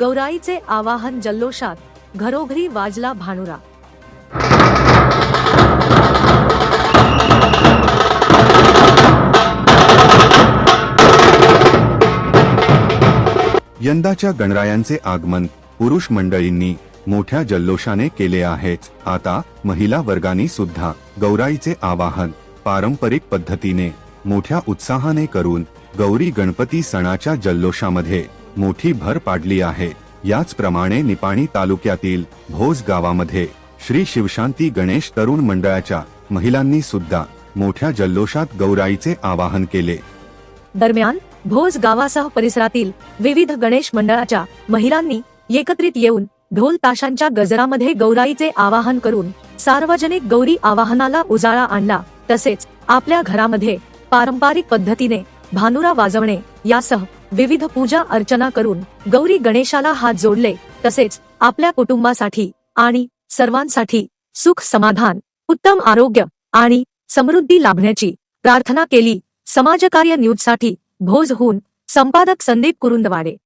गौराईचे आवाहन जल्लोषात घरोघरी वाजला भानुरा. यंदाच्या गणरायांचे आगमन पुरुष मंडळींनी मोठ्या जल्लोषाने केले आहेच. आता महिला वर्गाने सुद्धा गौराईचे आवाहन पारंपरिक पद्धतीने मोठ्या उत्साहाने करून गौरी गणपती सणाच्या जल्लोषामध्ये मोठी भर पाडली आहे. याचप्रमाणे निपाणी तालुक्यातील भोज गावामध्ये श्री शिवशांती गणेश तरुण मंडळाच्या महिलांनी सुद्धा मोठ्या जल्लोषात गौराईचे आवाहन केले. दरम्यान भोज गावासह परिसरातील विविध गणेश मंडळाच्या महिलांनी एकत्रित येऊन ढोल ताशांच्या गजरामध्ये गौराईचे आवाहन करून सार्वजनिक गौरी आवाहनाला उजाळा आणला. तसेच आपल्या घरामध्ये पारंपरिक पद्धतीने भानुरा वाजवणे यासह विविध पूजा अर्चना करून गौरी गणेशाला हात जोडले तसेच आपल्या कुटुंबासाठी आणि सर्वांसाठी सुख समाधान उत्तम आरोग्य आणि समृद्धी लाभण्याची प्रार्थना केली. समाजकार्य न्यूजसाठी भोजहून संपादक संदीप कुरुंदवाडे.